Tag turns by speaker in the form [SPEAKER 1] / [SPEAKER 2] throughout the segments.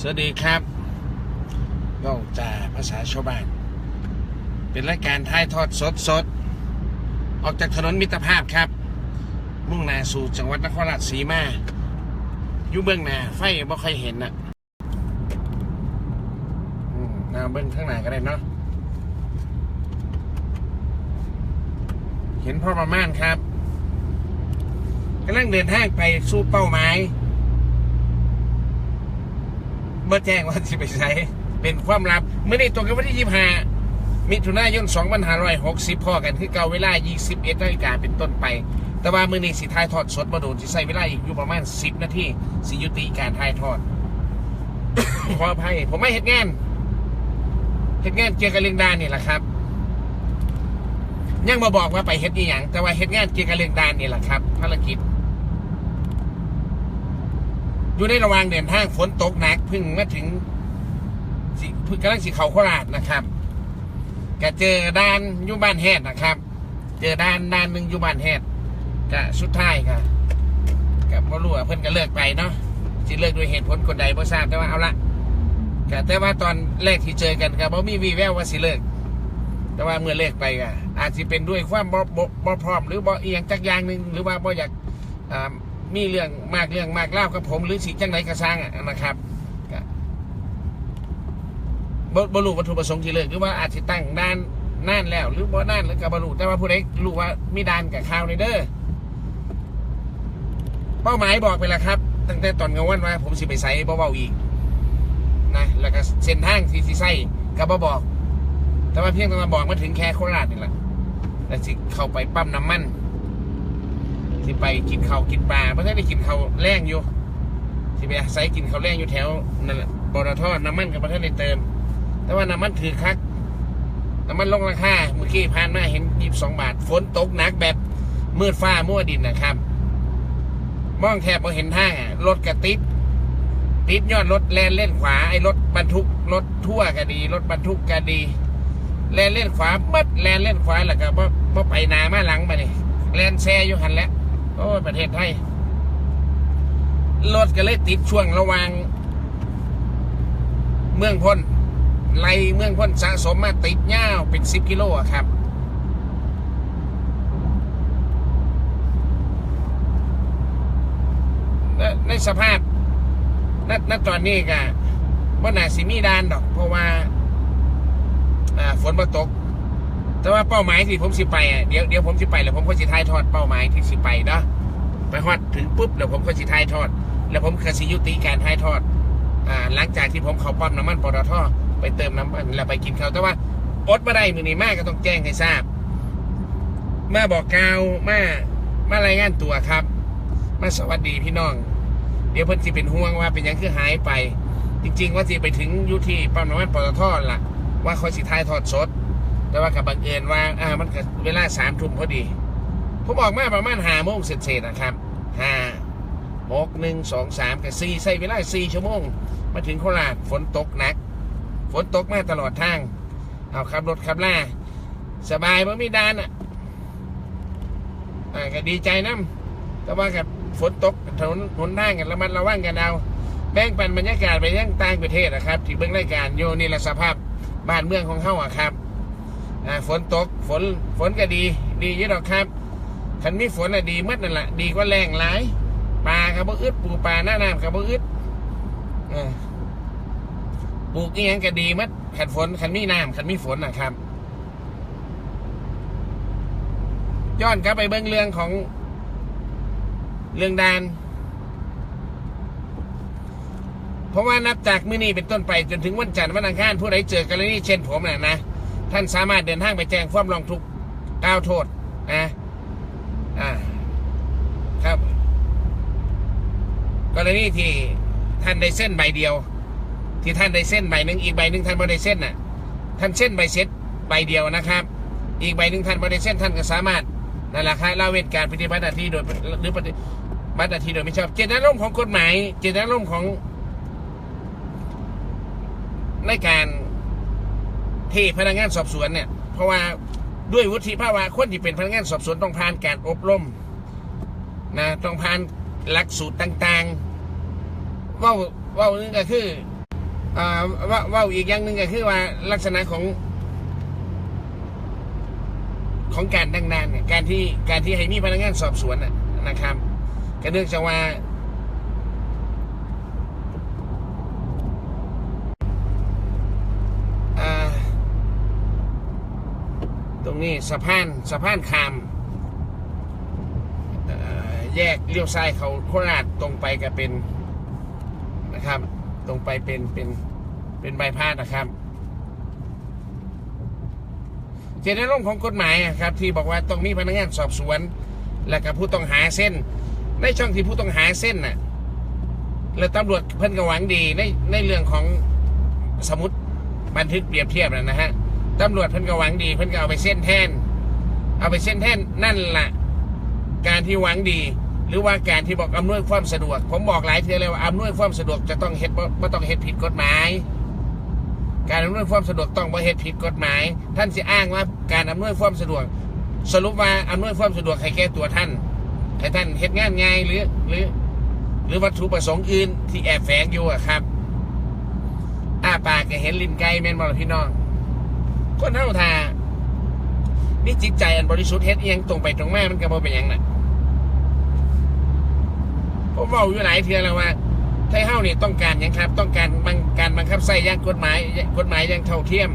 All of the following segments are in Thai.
[SPEAKER 1] สวัสดีครับก็จ่าภาษาชาวบ้าน เป็นรายการถ่ายทอดสดสดออกจากถนนมิตรภาพครับ มุ่งหน้าสู่จังหวัดนครราชสีมาอยู่เบื้องหน้าไฟบ่ค่อยเห็นน่ะอืมเอาเบื้องข้างหน้าก็ได้เนาะเห็นพ่อประมาณครับกำลังเดินทางไปสู่เป้าหมาย บ่อแจ้งว่าสิไปใช้เป็นความลับเมื่อในตรงกับวันที่25มิถุนายน2560พอกันคือเก่าเวลา 21นาฬิกาเป็นต้นไป แต่ว่ามื้อนี้สิถ่ายทอดสดบ่โดนสิใช้เวลาอีกอยู่ประมาณ 10 นาทีสิยุติการถ่ายทอด ขออภัยผมไม่เฮ็ดงานเฮ็ดงานเกี่ยวกับเรื่องดานนี่แหละครับ ยังมาบอกว่าไปเฮ็ดอีหยังแต่ว่าเฮ็ดงานเกี่ยวกับเรื่องดานนี่แหละครับภารกิจ อยู่ในระหว่างเดินทางฝนตกหนักพิ่งมาถึงสิพิ่งกำลังสิเขาโคราชนะครับก็เจอด้านยุบ้านแฮดนะครับ เจอด้านด้านหนึ่งยุบ้านแฮดก็สุดท้ายก็ก็บ่รู้ว่าเพิ่อนก็เลิกไปเนาะสิเลิกด้วยเหตุผลคนใดบ่ทราบแต่ว่าเอาละก็แต่ว่าตอนแรกที่เจอกันก็บ่มีวีแววว่าสิเลิก แต่ว่าเมื่อเลิกไปก็อาจจะเป็นด้วยความบ่บ่บ่พร้อม หรือบ่เอียงจักอย่างหนึ่งหรือว่าบ่อยากอ่า มีเรื่องมากเรื่องมากเล่ากับผมหรือสิจังไรกระซังอะนะครับบ่บรูวัตถุประสงค์ที่เลิกหรือว่าอาจจะตั้งด้านน่านแล้ว หรือบ่น่านหรือกับบรูแต่ว่าผู้ใดรู้ว่ามีด้านกับข่าวในเด้อเป้าหมายบอกไปแล้วครับ ตั้งแต่ตอนกลางวันว่าผมสิไปใส่บ่เบาๆอีกนะแล้วก็เส้นทางที่สิใส่ก็บ่บอก แต่ว่าเพียงแต่มาบอกมาถึงแค่โคราชนี่แหละแล้วสิเข้าไปปั๊มน้ำมัน ที่ไปกินข้าวกินปลาเพราะฉะนั้นได้กินข้าวแรงอยู่ที่ไปอาศัยกินข้าวแรงอยู่แถวนั่นแหละปตทน้ำมันกับประเทศได้เติม แต่ว่าน้ำมันถือคักน้ำมันลงราคาเมื่อกี้ผ่านมาเห็นยี่สิบสองบาท ฝนตกหนักแบบมืดฟ้ามั่วดินนะครับ มองแทบไม่เห็นทางอะรถกระติดติดยอดรถแลนเล่นขวาไอ้รถบรรทุกรถทั่วก็ดี รถบรรทุกก็ดี แลนเล่นขวามัดแลนเล่นขวาแล้วก็บ่บ่ไปนามาหลังมานี่แลนแซ่อยู่หันแล้ว โอ้ยประเทศไทย รถก็เลยติดช่วงระหว่าง เมืองพ้นไล่เมืองพ้นสะสมมาติดยาวเป็นสิบกิโลอะครับในสภาพณณตอนนี้ก็ว่านาสิมีดานดอก เพราะว่าฝนมาตก แต่ว่าเป้าหมายที่ผมสิไปอะเดี๋ยวเดี๋ยวผมสิไปแล้วผมก็สิทายทอดเป้าหมายที่สิไปเนาะไปฮอดถึงปุ๊บแล้วผมก็สิทายทอด แล้วผมก็สิยุติการทายทอดอ่าหลังจากที่ผมเข้าปั๊มน้ำมันปตทไปเติมน้ำมันแล้วไปกินข้าวแต่ว่าอดมาได้มือนี้มากก็ต้องแจ้งให้ทราบ มาบอกกล่าวมามารายงานตัวครับ มาสวัสดีพี่น้อง เดี๋ยวเพิ่นสิเป็นห่วงว่าเป็นหยังคือหายไป จริง ๆ ว่าสิไปถึงอยุที่ปั๊มน้ำมันปตทล่ะ ว่าเขาสิทายทอดสด แต่ว่ากับบังเอิญว่าอ่ามันก็เวลาสามทุ่มพอดี ผมออกมาประมาณห้าโมงเสร็จๆนะครับห้าหกหนึ่งสองสามกับสี่ใส่เวลาสี่ชั่วโมง มาถึงโคราชฝนตกหนัก ฝนตกมาตลอดทาง เอาขับรถขับล่า สบายไม่มีดานอะอ่าก็ดีใจน้ำแต่ว่ากับฝนตกถนนหนทางกันระมัดระวังกันเอาแบ่งปันบรรยากาศไปยังต่างประเทศนะครับที่เบื้องรายการโยนี่ละสภาพบ้านเมืองของเขาอะครับ อ่าฝนตกฝนฝนก็ดี ดีอยี่ดอกครับคันมีฝนอะดีมัดนั่นแหละดีกว่าแรงหลายปลากับบ่อึดปูปลาหน้าน้ำกับบ่อึดปลูกอีหยังก็ดีมัดขันฝนขันมีน้ำขันมีฝนนะครับย้อนกลับไปเบื้องเรื่องของเรื่องดาน เพราะว่านับจากมื้อนี้เป็นต้นไปจนถึงวันจันทร์วันอังคารผู้ใดเจอกรณีเช่นผมน่ะนะ ท่านสามารถเดินทางไปแจ้งความร้องทุกข์กล่าวโทษนะอ่าครับกรณีที่ท่านได้เส้นใบเดียว ที่ท่านได้เส้นใบหนึ่งอีกใบหนึ่งท่านไม่ได้เส้นน่ะ ท่านเส้นใบเซ็ตใบเดียวนะครับ อีกใบหนึ่งท่านไม่ได้เส้นท่านก็สามารถนั่นแหละครับละเว้นการปฏิบัติหน้าที่โดยหรือปฏิบัติหน้าที่โดยไม่ชอบ เจตนารมณ์ของกฎหมาย เจตนารมณ์ของในการ ที่พนักงานสอบสวนเนี่ยเพราะว่าด้วยวุฒิภาวะคนที่เป็นพนักงานสอบสวนต้องผ่านการอบรมนะต้องผ่านหลักสูตรต่างๆว่าว่านึงก็คืออ่าว่าว่าอีกอย่างหนึ่งก็คือว่าลักษณะของของการดังนานเนี่ยการที่การที่ให้มีพนักงานสอบสวนนะนะครับก็เนื่องจากว่า อ่า ตรง นี้สะพานสะพานคามแยกเลี้ยวซ้ายเขาโคราชตรงไปก็เป็นนะครับ ตรงไปเป็นเป็นเป็นใบพาดนะครับเจตนารมณ์ของกฎหมายอะครับ ที่บอกว่าต้องมีพนักงานสอบสวน และกับผู้ต้องหาเส้น ในช่องที่ผู้ต้องหาเส้นน่ะแล้วตำรวจเพิ่นก็หวังดีในในเรื่องของสมุดบันทึกเปรียบเทียบนะฮะ ตำรวจเพิ่นก็หวังดีเพิ่นก็เอาไปเส้นแทนเอาไปเส้นแทนนั่นแหละการที่หวังดี หรือว่าการที่บอกอำนวยความสะดวก ผมบอกหลายเทื่อเลยว่าอำนวยความสะดวกจะต้องเฮ็ดบ่บ่ต้องเฮ็ดผิดกฎหมาย การอำนวยความสะดวกต้องบ่เฮ็ดผิดกฎหมาย ท่านสิอ้างว่าการอำนวยความสะดวก สรุปว่าอำนวยความสะดวกให้แก่ตัวท่านให้ท่านเฮ็ดงานง่ายหรือหรือ หรือวัตถุประสงค์อื่นที่แอบแฝงอยู่ครับ อ้าปากก็เห็นลิ้นไก่แม่นบ่ล่ะพี่น้อง คนเฮาทานี่จิตใจอันบริสุทธิ์เฮ็ดอิหยังตรงไปตรงมามันก็บ่เป็นหยังน่ะผมเว้าอยู่หลายเทื่อแล้วว่าไทยเฮานี่ต้องการหยังครับ ต้องการบังการบังคับใช้อย่างกฎหมายกฎหมายอย่างเท่าเทียม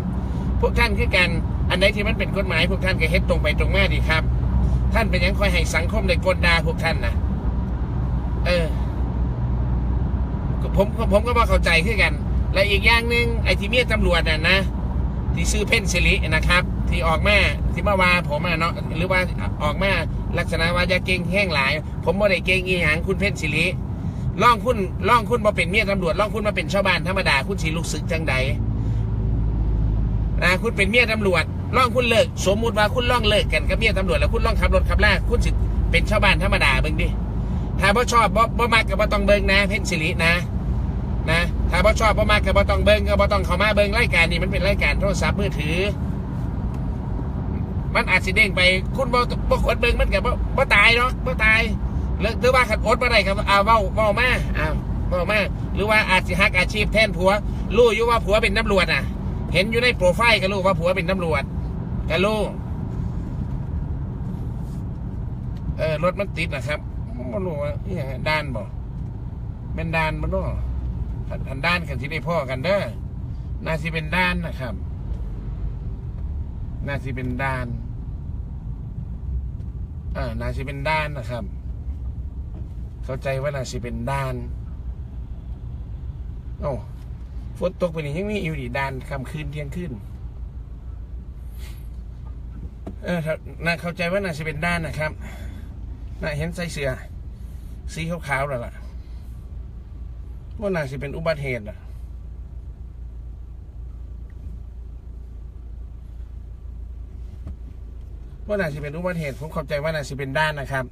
[SPEAKER 1] พวกท่านคือกันอันใดที่มันเป็นกฎหมาย พวกท่านก็เฮ็ดตรงไปตรงมาดีครับ ท่านเป็นหยังคอยให้สังคมได้กดด่าพวกท่านนะเออผมผมก็มาเข้าใจคือกัน และอีกอย่างหนึ่งไอ้ที่เมียตำรวจน่ะนะ ที่ซื้อเพ่นสิรินะครับ ที่ออกมาที่มาว่าผมอะเนาะหรือว่าออกมาลักษณะว่าจะเก่งแห้งหลาย ผมบ่ได้เก่งอีหยังคุณเพ่นสิริล่องคุณล่องคุณมาเป็นเมียตำรวจล่องคุณมาเป็นชาวบ้านธรรมดาคุณสิลูกศึกจังใดนะคุณเป็นเมียตำรวจล่องคุณเลิก สมมุติว่าคุณล่องเลิกกันกับเมียตำรวจแล้วคุณล่องขับรถขับลากคุณสิเป็นชาวบ้านธรรมดาเบิ่งดิถ้าบ่ชอบบ่บ่มักก็บ่ต้องเบิ่งนะ เพ่นสิรินะ นะาบ่ชอบบ่มากก็บ่ต้องเบิ่งก็บ่ต้องเข้ามาเบิ่งรายการนี้มันเป็นรายการโทรศัพท์มือถือ มันอาจสิเด้งไปคุณบ่บ่กดเบิ่งมันก็บ่บ่ตายเนาะบ่ตายหรือหรือว่าขัดอดบ่ได้ก็เอาเว้าเว้ามาอ้าวเว้ามาหรือว่าอาจสิฮักอาชีพแทนผัวรู้อยู่ว่าผัวเป็นตำรวจน่ะ เห็นอยู่ในโปรไฟล์ก็รู้ว่าผัวเป็นตำรวจก็รู้เออรถมันติดนะครับบ่รู้ว่าอีหยังด้านบ่เป็นด้านบ่เนาะอันด้านกันที่ได้พ่อกันเด้อน่าสิเป็นด้านนะครับ น่าสิเป็นด้าน อ่าน่าสิเป็นด้านนะครับ เข้าใจว่าน่าสิเป็นด้านโอ้ฝนตกไปนี่ยังมีอยู่ดีด้านคำคืนเที่ยงคืนเออน่าเข้าใจว่าน่าสิเป็นด้านนะครับ น่าเห็นใส่เสื้อสีขาวๆแล้วล่ะ ว่าน่าจะเป็นอุบัติเหตุอะว่าน่าจะเป็นอุบัติเหตุ ผมเข้าใจว่าน่าจะเป็นด้านนะครับ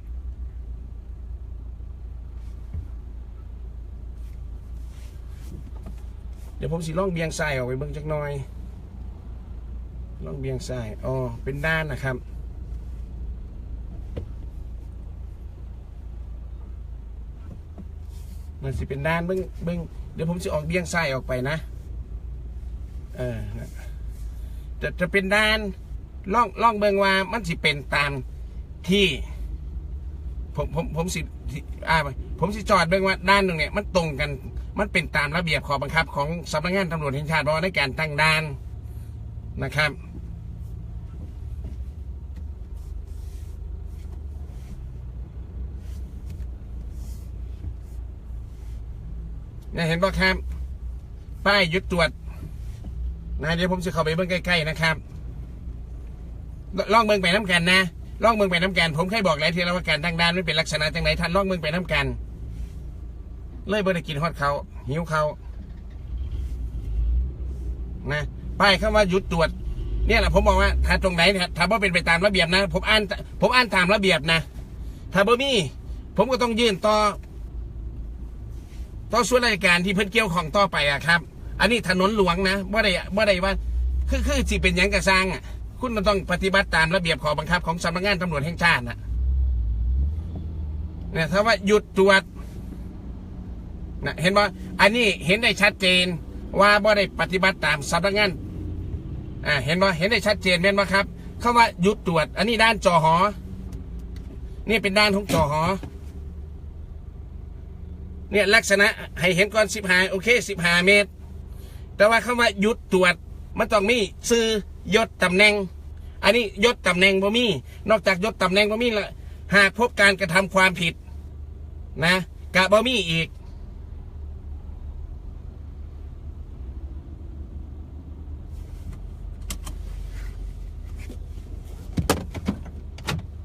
[SPEAKER 1] เดี๋ยวผมสิล่องเบียงซ้ายออกไปเบิ่งจักหน่อยล่องเบียงซ้ายอ๋อเป็นด้านนะครับ มันสิเป็นด้านเบิ้งเบิ้งเดี๋ยวผมจะออกเบี้ยงซ้ออกไปนะ เออจะจะเป็นด้านล่องล่องเบิ้งว่ามันสิเป็นตามที่ ผมผมผมสิอ่าผมสิจอดเบิ้งว่าด้านหนึ่งเนี่ยมันตรงกัน มันเป็นตามระเบียบข้อบังคับ ของสำนักงานตำรวจแห่งชาติบอกในการตั้งด่านนะครับ เนี่ยเห็นป่ะครับ ป้ายยุดตรวจนะเดี๋ยวผมจะเข้าไปเบิ่งใกล้ๆนะครับล่องเบิ่งไปน้ำกันนะล่องเบิ่งไปน้ำกัน ผมเคยบอกแล้วทีแล้วว่าการตั้งด่านไม่เป็นลักษณะจังไหนท่านล่องเบิ่งไปน้ำกัน เลยบ่ได้กินฮอดเขาหิวเขานะป้ายคำว่าหยุดตรวจ เนี่ยแหละผมบอกว่าถ้าตรงไหนเนี่ยถ้าว่าเป็นไปตามระเบียบนะ ผมอ่านผมอ่านตามระเบียบนะ ถ้าบ่มี ผมก็ต้องยื่นต่อ ต่อส่วนราชการที่เพิ่นเกี่ยวของต่อไปอะครับ อันนี้ถนนหลวงนะว่าได้ว่าได้ว่าคือคือสิเป็นหยังกระสร้างอะคุณมันต้องปฏิบัติตามระเบียบข้อบังคับของสำนักงานตำรวจแห่งชาตินะเนี่ยถ้าว่าหยุดตรวจนะเห็นว่าอันนี้เห็นได้ชัดเจนว่าบ่ได้ปฏิบัติตามสำนักงานอ่าเห็นบ่าเห็นได้ชัดเจนแม่นบ่ครับคำว่าหยุดตรวจ อันนี้ด้านจอหอ นี่เป็นด้านของจอหอ เนี่ยลักษณะให้เห็นก่อนสิบหาโอเคสิบหาเมตร แต่ว่าคำว่าหยุดตรวจมันต้องมีซื้อยศตำแหน่ง อันนี้ยศตำแหน่งบ่มี นอกจากยศตำแหน่งบ่มีละหากพบการกระทำความผิดนะกะบ่มีอีก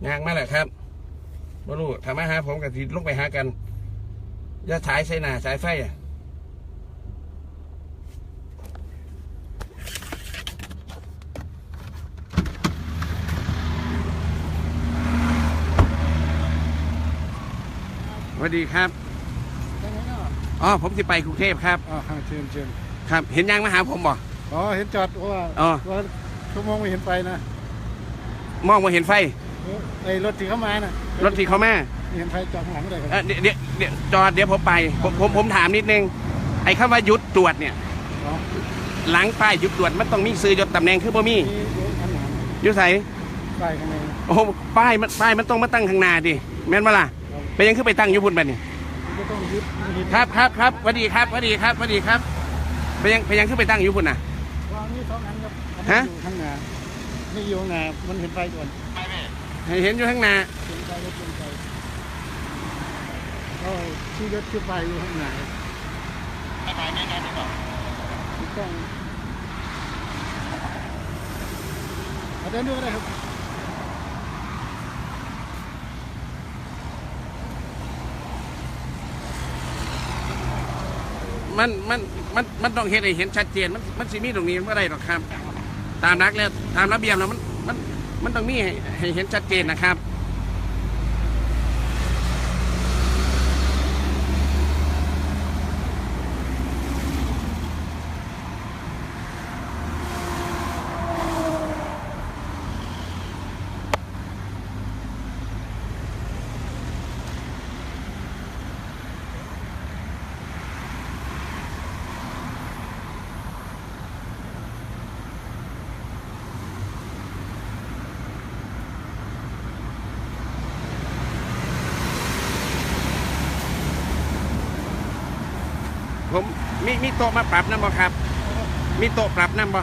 [SPEAKER 1] ยางมาแหละครับบ่รู้ทำมาหาผมกับทีลงไปหากัน อย่าฉายใส่หน้าฉายไฟอะสวัสดีครับอ๋อผมสิไปกรุงเทพครับ
[SPEAKER 2] อ่าเชิญเชิญ
[SPEAKER 1] ครับ เห็นยังมาหาผมบ่
[SPEAKER 2] อ๋อเห็นจอดว่า
[SPEAKER 1] อ๋อ
[SPEAKER 2] ว่าชั่วโมงไม่เห็นไปนะ
[SPEAKER 1] มองมาเห็นไฟ
[SPEAKER 2] เออไอ้รถที่เข้ามาน่ะ
[SPEAKER 1] รถที่เขามา
[SPEAKER 2] เห็นไฟจอดข้างหลังไม่ได้ครับ
[SPEAKER 1] เอ่อเดี๋ยวเดี๋ยวเดี๋ยวจอดเดี๋ยวผมไปผมผมผมถามนิดนึง ไอ้คำว่าหยุดตรวจเนี่ย
[SPEAKER 2] อ๋อ
[SPEAKER 1] หลังป้ายหยุดตรวจมันต้องมีซื้อยศตำแหน่งคือบ่มี
[SPEAKER 2] นี่รถข้างหลัง
[SPEAKER 1] อยู่ไส
[SPEAKER 2] ป้ายข้างใน
[SPEAKER 1] โอ้โหป้ายมันป้ายมันต้องมาตั้งข้างหน้าดิแม่นบ่ล่ะไปยังคือไปตั้งอยู่พุ่นบัดนี่
[SPEAKER 2] มันก็ต้องยึดยึด
[SPEAKER 1] ครับครับครับสวัสดีครับสวัสดีครับสวัสดีครับไปยังไปยังคือไปตั้งอยู่พุ่นน่ะ
[SPEAKER 2] วางนี่สองอันครับ
[SPEAKER 1] ฮะ
[SPEAKER 2] อยู่ข้างหน้านี่อยู่ข้างหน้ามันเห็นไฟก่อน
[SPEAKER 1] ให้เห็นอยู่ข้างหน้า
[SPEAKER 2] เห็นไฟรถเห็นไฟ ก็ที่รถที่ไฟอยู่ข้างหน้าถูกต้องเอาเดินดูก็ได้ครับ
[SPEAKER 1] มันมันมันมันต้องเห็นให้เห็นชัดเจนมันมันสิมีตรงนี้ไม่ได้หรอกครับ ตามรักแล้วตามระเบียบแล้วมันมันมันต้องมีให้ให้เห็นชัดเจนนะครับ ต๊ะมาปรับนั่นบ่ครับ มีโต๊ะปรับนั่นบ่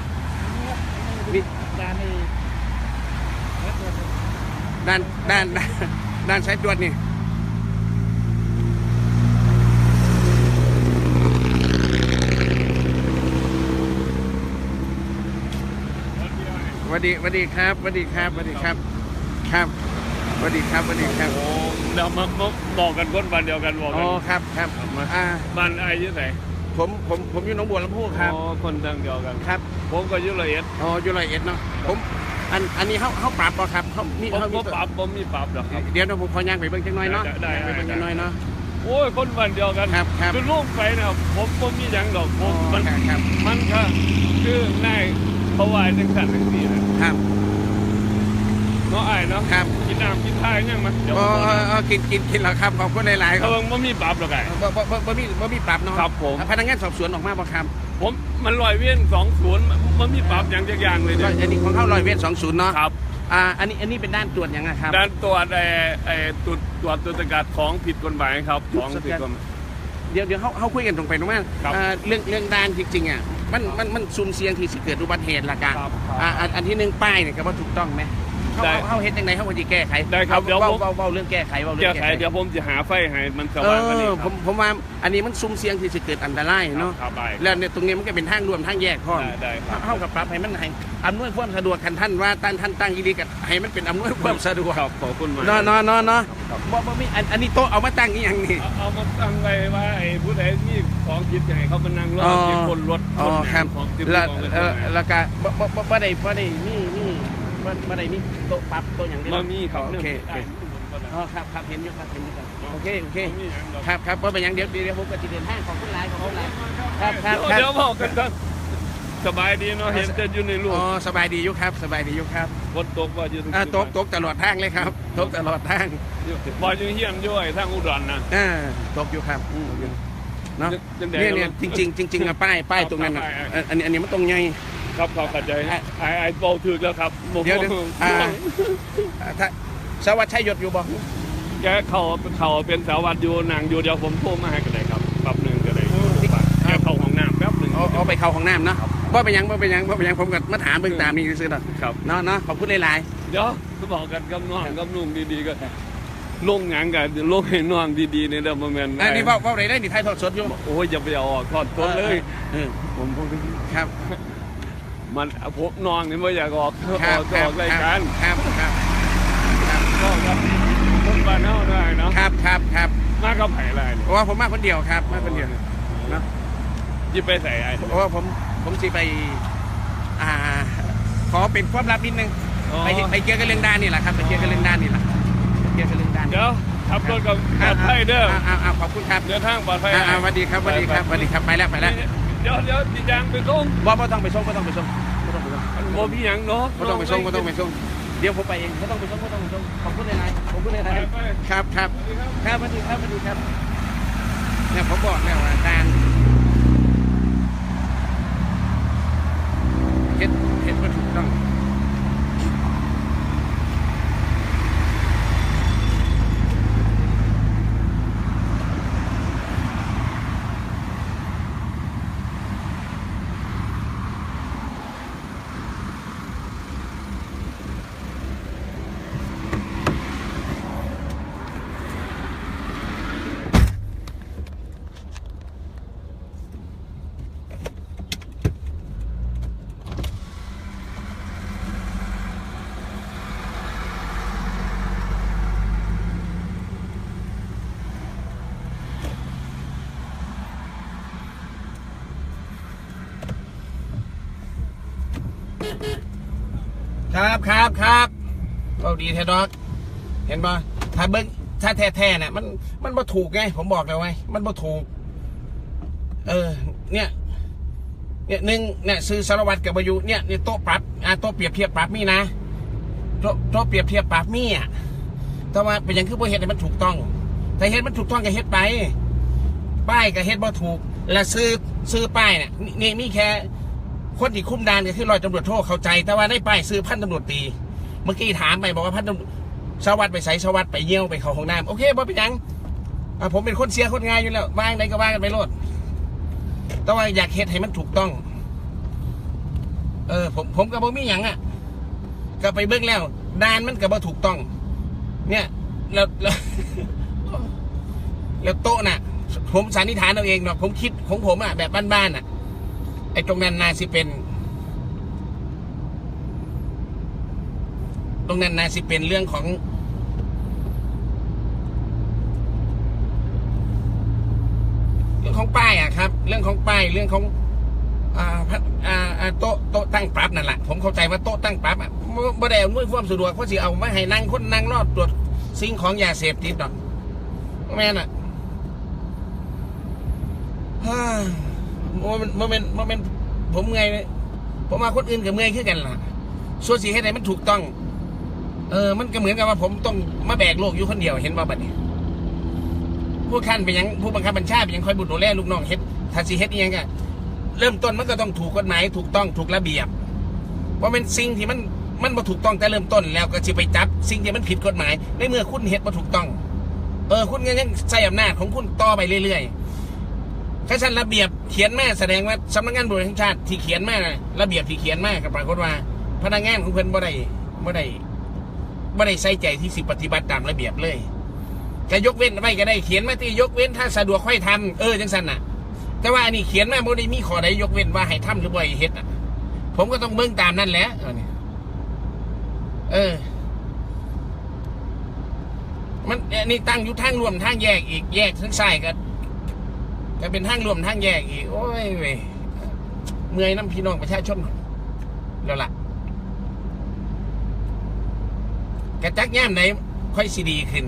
[SPEAKER 1] มี
[SPEAKER 2] ด้านนี้แล้วตัวนี้
[SPEAKER 1] ด้านด้านด้านด้านสายตรวจนี่สวัสดีสวัสดีครับสวัสดีครับสวัสดีครับ ครับสวัสดีครับสวัสดีครับ
[SPEAKER 3] โอ้เดี๋ยวมามาบอกกันคนบ้านเดียวกันบอก
[SPEAKER 1] อ๋
[SPEAKER 3] กั
[SPEAKER 1] อนครับครับอ่า
[SPEAKER 3] บ้านไอ้อยี่ไหน
[SPEAKER 1] ผมผมผมอยู่หนองบัวลำพูครับ
[SPEAKER 3] อ๋อคนทางเดียวกัน
[SPEAKER 1] ครับ
[SPEAKER 3] ผมก็อยุ่ละเอียด
[SPEAKER 1] อ๋ออยู่ร้อยเอ็ดเนาะผมอันอันนี้เขาเขาปรับบ่ครับเขามี
[SPEAKER 3] ผม
[SPEAKER 1] เขามี
[SPEAKER 3] ผมปรับผมมีปรับหรอกครับ
[SPEAKER 1] เดี๋ยวเราผมขอย่างไปเบิ่งจังน้อยเนาะ
[SPEAKER 3] ได้ได้
[SPEAKER 1] ย่างไปเบิ่ง
[SPEAKER 3] ได้
[SPEAKER 1] จังน้อยเนาะ
[SPEAKER 3] โอ้ยคนบ้านเดียวกัน
[SPEAKER 1] ครับครับ
[SPEAKER 3] คือลูกไปนะครับผมผมมีอย่างดอกผ
[SPEAKER 1] อ๋อ
[SPEAKER 3] มมัน
[SPEAKER 1] ครับครับ
[SPEAKER 3] มันก็คือนายเขาวายจังสันจังสี่นะครับ เนาะไอ้ายเนาะ
[SPEAKER 1] ครับ
[SPEAKER 3] กินน้ำกินท่ายังมั้ยเดี๋ยว
[SPEAKER 1] อ๋
[SPEAKER 3] ผ
[SPEAKER 1] อ
[SPEAKER 3] มบอก
[SPEAKER 1] เออ
[SPEAKER 3] นะ
[SPEAKER 1] เออกินกินกินแล้วครับขอบคุณหลายๆครั
[SPEAKER 3] เขา
[SPEAKER 1] บ
[SPEAKER 3] เบิ่งบ่มีปรับหรอกไอ้
[SPEAKER 1] บ่บ่บ่บ่มีบ่มีปรับเนาะ
[SPEAKER 3] ครับผม
[SPEAKER 1] พนักงานสอบสวนออกมาบ่ครับ
[SPEAKER 3] ผมมันลอยเวียนสองศูนย์มันมีปรับอย่างจักอย่างเลย
[SPEAKER 1] ก็
[SPEAKER 3] เนี่ย
[SPEAKER 1] อันนี้ของเขาร้อยเวท20เนาะ
[SPEAKER 3] ครับ
[SPEAKER 1] อ่าอันนี้อันนี้เป็นด้านตรวจยังไงครับ
[SPEAKER 3] ด้านตรวจไอ้ไอ้ตรวจตรวจตัวจสกัดของผิดกฎหมายครับของผิดกฎหมาย
[SPEAKER 1] เดี๋ยวเดี๋ยวเขาเขาคุยกันตรงไปตรงมา
[SPEAKER 3] ครับ
[SPEAKER 1] อ่าเรื่องเรื่องด้านจริงๆอะมันมันมันซุ่มเสี่ยงที่สิเกิดอุบัติเหตุละกัน
[SPEAKER 3] ครับครับ
[SPEAKER 1] อ่าอันอันที่หนึ่งป้ายเนี่ยก็ว่าถูกต้องไหม เขา
[SPEAKER 3] ได้
[SPEAKER 1] เขาเขาเฮ็ดยังไงเขาควรจะแก้ไข
[SPEAKER 3] ได้ครับ
[SPEAKER 1] อา
[SPEAKER 3] เดี๋ยว
[SPEAKER 1] เว้า
[SPEAKER 3] ผม
[SPEAKER 1] เว้าเว้าเรื่องแก้ไขเว้าเรื่
[SPEAKER 3] แก้
[SPEAKER 1] อง
[SPEAKER 3] ไข
[SPEAKER 1] แก้ไข
[SPEAKER 3] เดี๋ยวผมจะหาไฟให้มันส
[SPEAKER 1] เอ
[SPEAKER 3] ว่างกว่านี้
[SPEAKER 1] อ
[SPEAKER 3] ค
[SPEAKER 1] ผ
[SPEAKER 3] รับ
[SPEAKER 1] มผมว่าอันนี้มันซุ่มเสี่ยงที่จะเกิดอันตรายเนาะ
[SPEAKER 3] ครับได้
[SPEAKER 1] แล้วเนี่ยตรงนี้มันก็เป็นทางรวมทางแยกพ่อ
[SPEAKER 3] ได้ได้ครับ
[SPEAKER 1] เข้ากับปรับให้มันให้อำนวยความสะดวกคันท่านว่าท่านท่านตั้งยีดีกับให้มันเป็นอำนวยความสะดวก
[SPEAKER 3] ครับขอบคุณมาก
[SPEAKER 1] เนาะเนาะเนาะเนาะบ่บ่มีอันอันนี้โต๊ะเอามาตั้งอีหยังนี่
[SPEAKER 3] เอาเอามาตั้งไว้ว่าไอ้ผู้ใดมีของผิดอย่างไรเขามานั่งรอ
[SPEAKER 1] อ๋อ
[SPEAKER 3] ที่คนรถ
[SPEAKER 1] อ๋อ
[SPEAKER 3] คน
[SPEAKER 1] ครับ
[SPEAKER 3] ของที่
[SPEAKER 1] แล้ว
[SPEAKER 3] ของเงิน
[SPEAKER 1] เอ่อแล้วก็บ่บ่บ่บ่ได้บ่ได้มี มีบ่บ่ได้มีโต๊ะปรับโต๊ะหยังเดียว
[SPEAKER 3] มามีครับ
[SPEAKER 1] โอเคโอเค
[SPEAKER 3] ได้
[SPEAKER 1] อ๋อครับครับเห็นอยู่ครับเห็นอยู่ครับโอเคโอเค
[SPEAKER 3] มีอย่างดอก
[SPEAKER 1] ครับครับว่าเป็นหยังเดี๋ยวเดี๋ยวผมก็จะเดินทางของคุณหลายของคุณหลายครับครับค
[SPEAKER 3] เดี๋ยว
[SPEAKER 1] รับ
[SPEAKER 3] บอกกันครับสบายดีเนาะเห็นจะอยู่ในรูป
[SPEAKER 1] อ๋อสบายดีอยู่ครับสบายดีอยู่ครับ
[SPEAKER 3] ฝนตกว่าอยู่ทุก
[SPEAKER 1] อ่า
[SPEAKER 3] ที่
[SPEAKER 1] ตกตกตลอดทางเลยครับ ตกตลอดทาง
[SPEAKER 3] ว่าอยู่เฮียนด้วยทางอุดรนะ
[SPEAKER 1] อ่าตกอยู่ครับอืมเนาะ
[SPEAKER 3] จังใด
[SPEAKER 1] เนี่ยเนี่ยจริงๆจริงๆอะป้ายป้ายตรงนั้นอะเอ่ออันนี้อันนี้มันตรงไง
[SPEAKER 3] ครับครับเข้าใจ
[SPEAKER 1] อะ
[SPEAKER 3] ไอ้ไอ้เบาถึกแล้วครับบ่
[SPEAKER 1] เดี๋ยวเดี๋ยวอ่าอ่าถ้าสวัสดิ์ชัยยศอยู่บ่
[SPEAKER 3] แกเขาเขาเป็นสาววัดอยู่นางอยู่เดี๋ยวผมโทรมาให้กันเลยครับแป๊บหนึ่งก็ได้แกเข้าห้องน้ำแป๊บหนึ่ง
[SPEAKER 1] เอาไปเข้าห้องน้ำเนาะบ่าเป็นยังบ่าเป็นยังบ่าเป็นยังผมก็มาถามเบิ่งตามนี่ซื่อๆเนาะ
[SPEAKER 3] ครับ
[SPEAKER 1] เนาะเนาะขอบคุณหลาย
[SPEAKER 3] เดี๋ยวจะบอกกันกับน้องกับนุ่งดีๆก็ลงงานกันลงให้น้องดีๆเนี่ยเดี๋ยวมันแม่น
[SPEAKER 1] ๆอันนี้ว้าว้าได้ได้นี่ถ่ายทอดสดอยู่
[SPEAKER 3] โอ้ยอย่าไปเอาออกทอดต้นเลยผมผม
[SPEAKER 1] ครับ
[SPEAKER 3] มันผมน้องนี่ไม่อยากออกอ
[SPEAKER 1] ครั
[SPEAKER 3] อบก
[SPEAKER 1] ค
[SPEAKER 3] อ
[SPEAKER 1] รั
[SPEAKER 3] อบกรายการ
[SPEAKER 1] ครับครับครับ
[SPEAKER 3] ก็ครับคนบ้านเฮาได้เนาะ
[SPEAKER 1] ครับครับครับ
[SPEAKER 3] มากับไผ่ไรเนี่ย
[SPEAKER 1] เพราะว่าผมมาคนเดียวครับมาคนเดียวเนาะ
[SPEAKER 3] ยิบไปใส่ไอ้
[SPEAKER 1] เพราะว่าผมผมสิไป อ่า ขอเป็นความลับนิดนึงไปไปเกี่ยวกับเรื่องด้านนี่แหละครับไปเกี่ยวกับเรื่องด้านนี่แหละเกี่ยวกับเรื่องด้าน
[SPEAKER 3] เดี๋ยวขับรถกับปลอดภัยเด้อ
[SPEAKER 1] อ่าอ่าอ่าขอบคุณครับ
[SPEAKER 3] เดินทางปลอดภัย
[SPEAKER 1] อ่าอ่าสวัสดีครับสวัสดีครับสวัสดีครับไปแล้วไปแล้ว
[SPEAKER 3] เดี๋ยวเดี๋ยวจีจางไปส่ง
[SPEAKER 1] บ่บ่ต้องไปส่งบ่ต้องไปส่งบ่ต้องไปส่ง
[SPEAKER 3] โมพี่หยังเนาะ
[SPEAKER 1] บ่ต้องไปส่งบ่ต้องไปส่งเดี๋ยวผมไปเองบ่ต้องไปส่งบ่ต้องไปส่งขอบคุณหลายๆขอบคุณห
[SPEAKER 3] ไป
[SPEAKER 1] ลาย
[SPEAKER 3] ไป
[SPEAKER 1] ๆครับครับครับสวัสดีครับสวัสดีครับเนี่ยผมบอกแล้วว่าการเฮ็ดเฮ็ดบ่ถูกต้อง ครับครับครับเอาดีแท้ดอก เห็นป่ะถ้าเบิ้งถ้าแท้ๆเนี่ยมันมันบ่ถูกไง ผมบอกเลยไว้มันบ่ถูก เออ เนี่ย เนี่ยหนึ่งเนี่ยซื้อสารวัตรกับบายุเนี่ยเนี่ยโต๊ะปรับอ่าโต๊ะเปรียบเทียบปรับมีนะโต๊ะโต๊ะเปรียบเทียบปรับมีอะแต่ว่าเป็นอย่างคือบ่เฮ็ดให้มันถูกต้อง แต่เฮ็ดมันถูกต้องก็เฮ็ดไป ป้ายก็เฮ็ดบ่ถูก และซื้อซื้อป้ายเนี่ยนี่นี่มีแค่ คนที่คุ้มด่านก็คือร้อยตำรวจโทเข้าใจ แต่ว่าได้ป้ายซื้อพันตำรวจตี เมื่อกี้ถามไปบอกว่าพันตำรวจสวัสดไปใส่สวัสดไปเยี่ยวไปเขาห้องน้ำโอเคบ่เป็นยังผมเป็นคนเสียคนง่านอยู่แล้วว่างใดก็ว่ากันไปโลดแต่ว่าอยากเฮ็ดให้มันถูกต้อง เออ ผมผมกับบ่มีหยังอะก็ไปเบิ่งแล้วด่านมันก็บ่ถูกต้อง เนี่ยแล้วแล้วแล้วโต๊ะน่ะ ผมสันนิษฐานเอาเองเนาะผมคิดของผมอะแบบบ้านๆอะ ไอ้ตรงนั้นน่าสิเป็น ตรงนั้นน่าสิเป็นเรื่องของ เรื่องของป้ายอะครับ เรื่องของป้ายเรื่องของอ่าอ่าโต๊ะโต๊ะตั้งปรับนั่นแหละผมเข้าใจว่าโต๊ะตั้งปรับอะบ่ได้เอาหน่วยความสะดวกเพราะสิเอามาให้นั่งคนนั่งรอดตรวจสิ่งของยาเสพติดดอกแม่นอะฮ่า มเมนโมเมนมเมนผมเมื่อยเลยผมมาคนอื่นกับเมื่อยคือกันล่ะส่วนสีให้ไหนมันถูกต้อง เออ มันก็เหมือนกับว่าผมต้องมาแบกโลกอยู่คนเดียวเห็นบ่บัดนี้ผู้ขั้นเป็นยังผู้บังคับบัญชาเป็นยังคอยบุญดูแลลูกน้องเฮ็ดถ้าสิเฮ็ดยังก็เริ่มต้นมันก็ต้องถูกกฎหมายถูกต้องถูกระเบียบว่าเป็นสิ่งที่มันมันบ่ถูกต้องแต่เริ่มต้นแล้วก็สิไปจับ สิ่งที่มันผิดกฎหมายในเมื่อคุณเฮ็ดบ่ถูกต้อง เออ คุณก็ยังใช้อำนาจของคุณต่อไปเรื่อยๆ ถ้าฉันระเบียบเขียนแมาแสดงว่าสำนักงานตำรวจแห่งชาติที่เขียนแม่ระเบียบที่เขียนแมากับปรากฏว่า พนักงานของเพิ่นบ่ได้บ่ได้บ่ได้ใส่ใจที่สิปฏิบัติตามระเบียบเลยก็ยกเว้นไว้ก็ได้เขียนมาที่ยกเว้นถ้าสะดวกค่อยทำเออจังสันน่ะ แต่ว่าอันนี้เขียนมาบ่ได้มีข้อใดยกเว้นว่าให้ทำหรือบ่ให้เฮ็ดอะ ผมก็ต้องเบิ่งตามนั่นแหละเออมันนนี้ตั้งอยู่ทางรวมทางแยกอีกแยกทั้งซ้ายก็ ก็เป็นทางรวมทางแยกอีก โอ้ยเว้ยเมื่อยน้ำพี่น้องประชาชนแล้วล่ะกระจักแย้มไหนค่อยสิดีขึ้น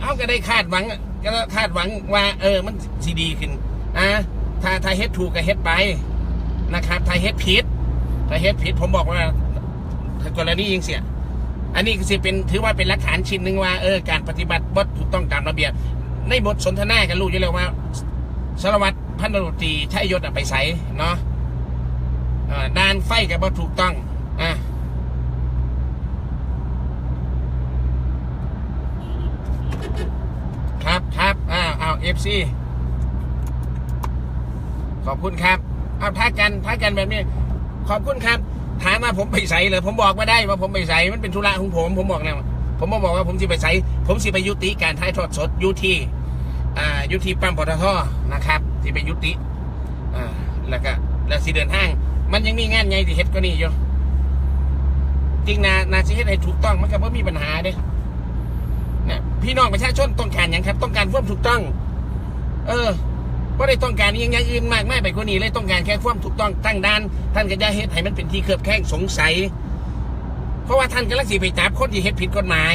[SPEAKER 1] เขาก็ได้คาดหวัง ก็คาดหวังว่า เออ มันสีดีขึ้นอะถ้าถ้าเฮ็ดถูกก็เฮ็ดไปนะครับ ถ้าเฮ็ดผิดถ้าเฮ็ดผิดผมบอกว่าถ้ากรณียิงเสีย อันนี้ก็สิเป็นถือว่าเป็นหลักฐานชิ้นหนึ่งว่าเออการปฏิบัติบทถูกต้องตามระเบียบ ในบทสนทนากันรู้อยู่แล้วว่าสารวัตรพันตำรวจตรีชัยยศอะไปใสเนาะด่านไฟกับบ่ถูกต้องอะครับครับอ้าวอ้าวเอฟซีขอบคุณครับเอาทักกันทักกันแบบนี้ ขอบคุณครับ ถามว่าผมไปใสเลยผมบอกมาได้ว่าผมไปใสมันเป็นธุระของผม ผมบอกแล้ว ผมมาบอกว่าผมสิไปใสผมสิไปยุติการถ่ายทอดสดยุทีอ่ายุทีปั๊มปตทนะครับที่ไปยุติอ่าแล้วก็แล้วสิเดินห้าง มันยังมีงานไงที่เฮ็ดก็นี่อยู่จริงนานาสิเฮ็ดให้ถูกต้องมันก็บ่มีปัญหาเด้เนี่ยพี่น้องประชาชนต้องการอย่างครับ ต้องการความถูกต้อง เออไม่ได้ต้องการอหยังอย่างอื่นมากไม่ไปกว่านี้เลยต้องการแค่ความถูกต้องตั้งด้าน ท่านก็จะเฮ็ดให้มันเป็นที่เคลือบแคลงสงสัย เพราะว่าท่านกำลังสิไปจับคนที่เฮ็ดผิดกฎหมาย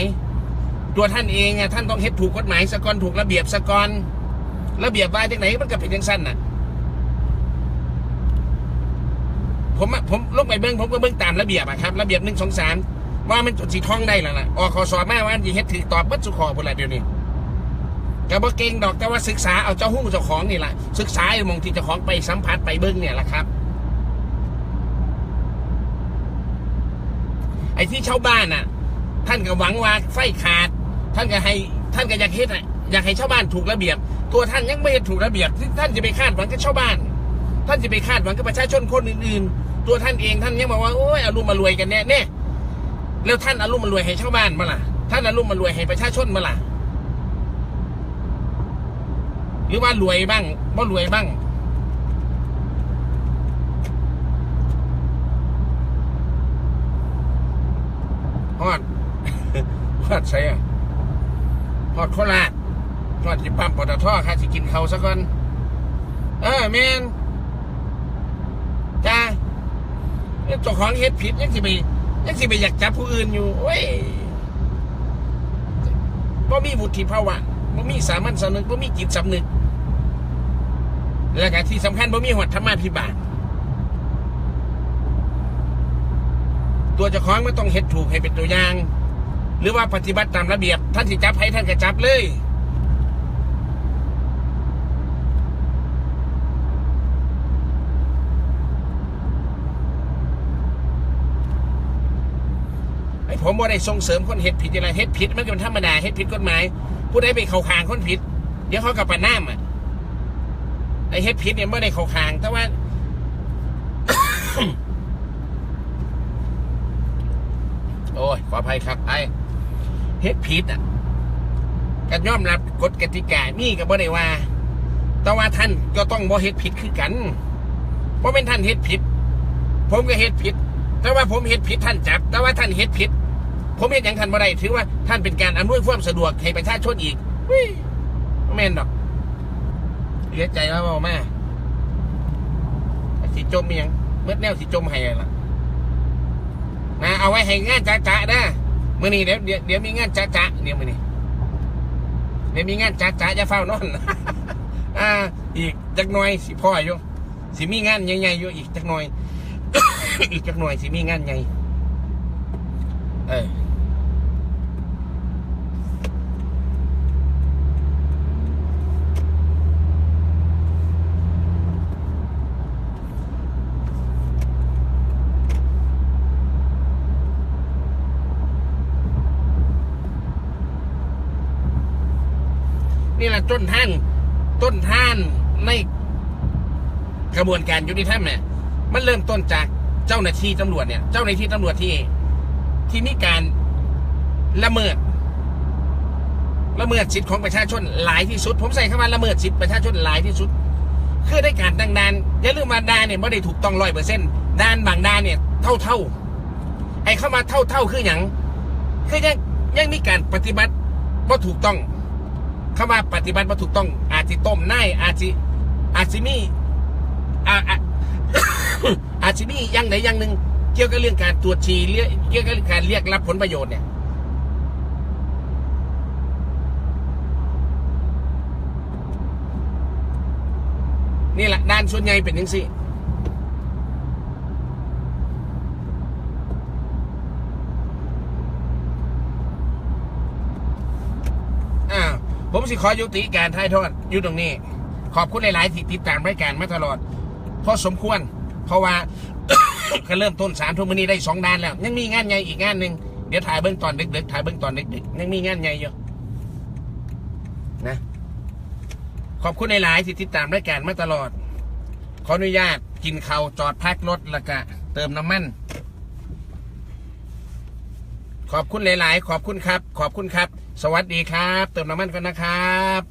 [SPEAKER 1] ตัวท่านเองอะท่านต้องเฮ็ดถูกกฎหมายสะกอนถูกระเบียบสะกอนระเบียบว่าจากไหนมันก็เป็นจังสั้นน่ะ ผมอะผมลงไปเบิ้งผมก็เบิ้งตามระเบียบอะครับ ระเบียบหนึ่งสองสามว่ามันจดสีท่องได้แล้วล่ะออกขอสอบมาว่าที่เฮ็ดถือตอบเบัดสุขอพุ่นละเดี๋ยวนี้ก็บ่เก่งดอกแต่ว่าศึกษาเอาเจ้าหุ้งเจ้าของนี่แหละศึกษาไอ้มองที่เจ้าของไปสัมผัสไปเบิ้งเนี่ยแหละครับ อ้ที่ชาวบ้านน่ะ ท่านก็หวังว่าไฟขาด ท่านก็ให้ ท่านก็อยากเฮ็ดน่ะอยากให้ชาวบ้านถูกระเบียบ ตัวท่านยังไม่เห็นถูกระเบียบที่ท่านจะไปคาดหวังกับชาวบ้าน ท่านจะไปคาดหวังกับประชาชนคนอื่นๆ ตัวท่านเองท่านยังบอกว่าโอ้ยอารมณ์มารวยกันแน่แน่แล้วท่านอารมณ์มารวยให้ชาวบ้านมาล่ะ ท่านอารมณ์มารวยให้ประชาชนมาล่ะหรือว่ารวยบ้างบ่รวยบ้าง ฮอด ฮอด ใช่อะฮอดโคราชฮอดที่ปั๊มปตทค่ะสิกินเขาวซะก่อนเออแมนจ้าเจ้าของเฮ็ดผิดยังสิไปยังสิไปอยากจับผู้อื่นอยู่เว้ยบ่มีวุฒิภาวะบ่มีสามัญสำนึกบ่มีจิตสำนึก และก็ที่สำคัญบ่มีหอดธรรมาภิบาลตัวเจ้าของไม่ต้องเฮ็ดถูกให้เป็นตัวอย่าง หรือว่าปฏิบัติตามระเบียบ ท่านสิจับให้ท่านก็จับเลย ไอ้ผมบ่าได้ส่งเสริมคนเฮ็ดผิดอะไรเฮ็ดผิดมันก็เป็นธรรมดาเฮ็ดผิดกฎหมายผู้ใดไปเข้าข้างคนผิด เดี๋ยวเขากับปะน้ำอะไอ้เฮ็ดผิดเนี่ยไม่ได้เข้าข้าง แต่ว่าโอ้ย ขออภัยครับไอ้ เฮ็ดผิดอะก็ยอมรับกฎกติกานี่ก็บ่ได้ว่า แต่ว่าท่านก็ต้องบ่เฮ็ดผิดคือกันเพราะเป็นท่านเฮ็ดผิด ผมก็เฮ็ดผิด แต่ว่าผมเฮ็ดผิดท่านจับ แต่ว่าท่านเฮ็ดผิด ผมเฮ็ดอย่างท่านบ่ได้ถือว่าท่านเป็นการอำนวยความสะดวกให้ประชาชนอีกเฮ้ยบ่แม่นดอกเสียใจว่าบ่มาสิจมอียังเมื่อแนวสิจมให้ล่ะนะเอาไว้ให้งานจ้าๆนะ มื่อนี้เดี๋ยวเดี๋ยวมีงานจ้าๆเดี๋ยวมื่อนี้เดี๋ยวมีงานจ้าจ้าจะเฝ้านอนอ่า อีกจักหน่อยสิพ่ออยู่สิมีงานใหญ่ๆอยู่อีกจักหน่อย อีกจักหน่อยสิมีงานใหญ่เออ นี่แหละต้นท่าน ต้นท่านในกระบวนการยุติธรรมเนี่ยมันเริ่มต้นจากเจ้าหน้าที่ตำรวจเนี่ย เจ้าหน้าที่ตำรวจที่ ที่มีการละเมิดละเมิดสิทธิของประชาชนหลายที่สุด ผมใส่คำว่าละเมิดสิทธิประชาชนหลายที่สุด คือได้การดังดานอย่าลืมมาดานเนี่ยไม่ได้ถูกต้องร้อยเปอร์เซ็นต์ดานบางดานเนี่ยเท่าเท่าไอ้เข้ามาเท่าเท่าคืออย่างคือยังยังมีการปฏิบัติว่าถูกต้อง คำว่าปฏิบัติมาถูกต้อง อาจจะต้มนายอาจจะอาจจะมีอาอาจจะมีอย่างไหนอย่างหนึ่งเกี่ยวกับเรื่องการตรวจฉี่เรียกเกี่ยวกับเรื่องการเรียกรับผลประโยชน์เนี่ยนี่แหละด้านส่วนใหญ่เป็นยังสิอ้าว ผมสิขอยุติการถ่ายทอดอยู่ตรงนี้ ขอบคุณหลาย ๆ ที่ติดตามรายการมาตลอดพอสมควร เพราะว่าก็เริ่มต้นสามทุ่มวันนี้ได้สองด้านแล้ว ยังมีงานใหญ่อีกงานหนึ่งเดี๋ยวถ่ายเบื้องตอนดึกๆถ่ายเบื้องตอนดึกๆยังมีงานใหญ่อยู่นะ ขอบคุณหลาย ๆ ที่ติดตามรายการมาตลอด ขออนุญาตกินข้าวจอดพักรถแล้วก็เติมน้ำมันขอบคุณหลาย ๆ ขอบคุณครับ ขอบคุณครับ สวัสดีครับ เติมน้ำมันกันนะครับ